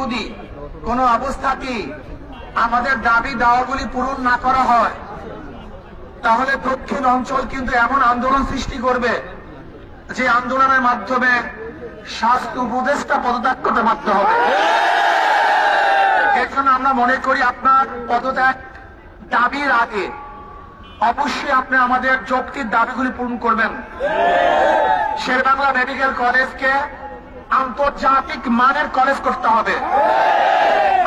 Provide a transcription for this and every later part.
যদি কোনো অবস্থাতে আমাদের দাবি দাওয়াগুলি পূরণ না করা হয়, তাহলে দক্ষিণ অঞ্চল কিন্তু এমন আন্দোলন সৃষ্টি করবে যে আন্দোলনের মাধ্যমে স্বাস্থ্য উপদেষ্টা পদত্যাগ করতে বাধ্য হবে। জন্য আমরা মনে করি আপনার পদত্যাগ দাবির আগে অবশ্যই আপনি আমাদের যৌক্তিক দাবিগুলি পূরণ করবেন। শেরবাংলা মেডিকেল কলেজকে আন্তর্জাতিক মানের কলেজ করতে হবে।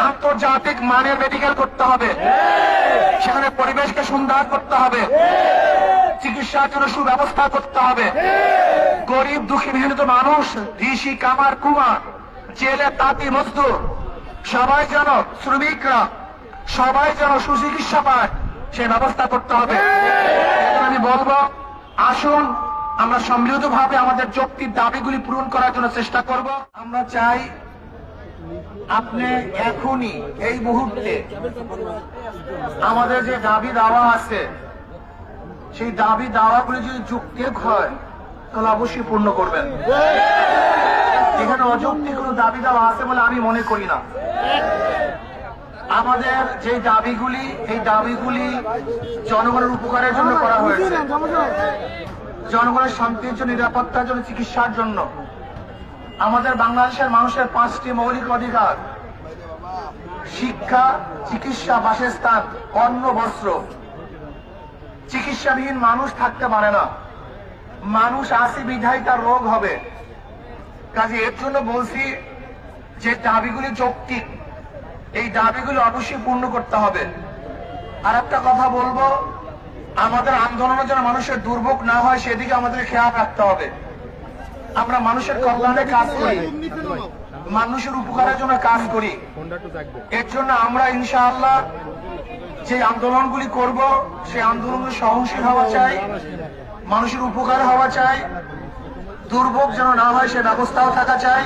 আন্তর্জাতিক মানের মেডিকেল করতে হবে। সেখানে পরিবেশকে সুন্দর করতে হবে। চিকিৎসার জন্য সুব্যবস্থা করতে হবে। গরিব দুঃখী মেহনত মানুষ, ঋষি, কামার, কুমার, জেলে তাঁতি, মজদুর, সবাই যেন শ্রমিকরা, সবাই যেন সুচিকিৎসা পায় সেই ব্যবস্থা করতে হবে। আমি বলব, আসুন আমরা সম্মিলিত ভাবে আমাদের যৌক্তিক দাবিগুলি পূরণ করার জন্য চেষ্টা করব। আমরা চাই আপনি এখনই এই মুহূর্তে আমাদের যে দাবি দাওয়া আছে, সেই দাবি দাওয়াগুলি যদি যুক্তিক হয়, তাহলে অবশ্যই পূর্ণ করবেন। এখানে অযৌক্তিক কোনো দাবি দাওয়া আছে বলে আমি মনে করি না। আমাদের যে দাবিগুলি, এই দাবিগুলি জনগণের উপকারের জন্য করা হয়েছে। জনগণের শান্তির জন্য, নিরাপত্তার জন্য, চিকিৎসার জন্য। আমাদের বাংলাদেশের মানুষের পাঁচটি মৌলিক অধিকার। শিক্ষা, চিকিৎসা, বাসস্থান, অন্ন, বস্ত্র। চিকিৎসাবিহীন মানুষ থাকতে পারে না। মানুষ আসি বিধায় তার রোগ হবে। কাজে এর জন্য বলছি যে দাবিগুলি যৌক্তিক। এই দাবিগুলি অবশ্যই পূর্ণ করতে হবে। আর একটা কথা বলব আমাদের আন্দোলনের যেন মানুষের দুর্ভোগ না হয়, সেদিকে আমাদের খেয়াল রাখতে হবে। আমরা মানুষের কল্যাণে কাজ করি, মানুষের উপকারের জন্য কাজ করি। এর জন্য আমরা ইনশাআল্লাহ যে আন্দোলনগুলি করব সেই আন্দোলনগুলি সহনশীল হওয়া চাই, মানুষের উপকার হওয়া চাই, দুর্ভোগ যেন না হয় সে ব্যবস্থাও থাকা চাই।